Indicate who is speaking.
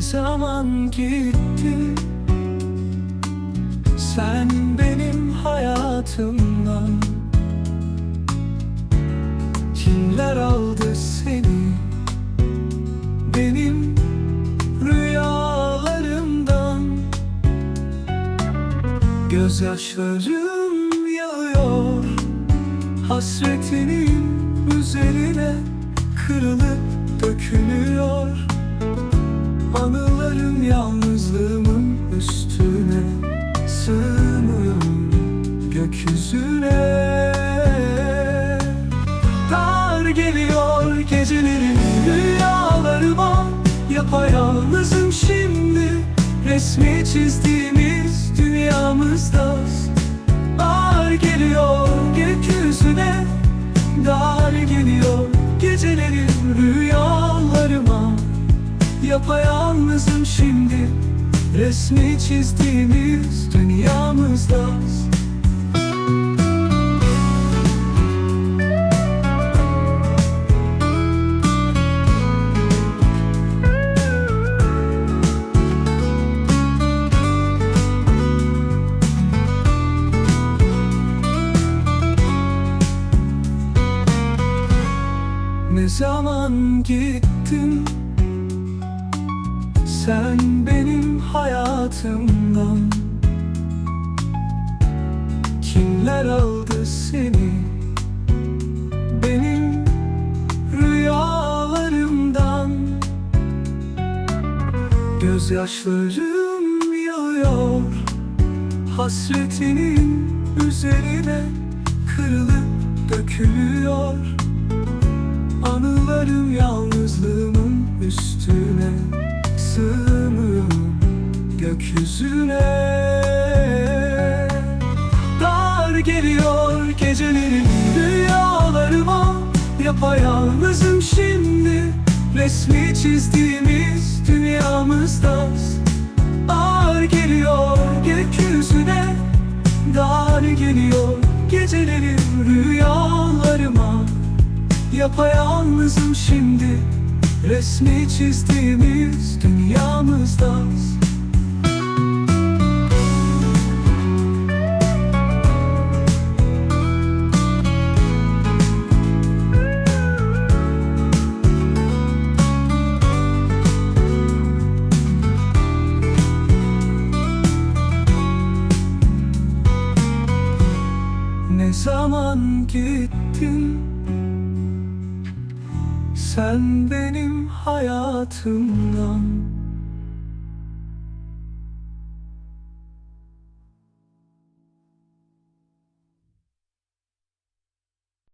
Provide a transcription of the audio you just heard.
Speaker 1: zaman gitti? Sen benim hayatımdan. Kimler aldı seni? Benim rüyalarımdan. Gözyaşlarım yağıyor. Hasretinin üzerine kırılıp yalnızlığımın üstüne Sığmıyorum gökyüzüne. Dar geliyor gecelerin rüyalarıma Yapayalnızım. Şimdi Resmi çizdiğimiz dünyamızda Yapayalnızım şimdi. Resmi çizdiğimiz dünyamızda. Ne zaman gittin Sen benim hayatımdan. Kimler aldı seni? Benim rüyalarımdan. Gözyaşlarım yağıyor. Hasretinin üzerine Kırılıp dökülüyor. Anılarım yalnızlığımın gökyüzüne Dar geliyor gecelerin rüyalarıma. Yapayalnızım şimdi. Resmi çizdiğimiz dünyamızda. Ağır geliyor gökyüzüne. Dar geliyor gecelerin rüyalarıma. Yapayalnızım şimdi. Resmi çizdiğimiz zaman gittin Sen benim hayatımdan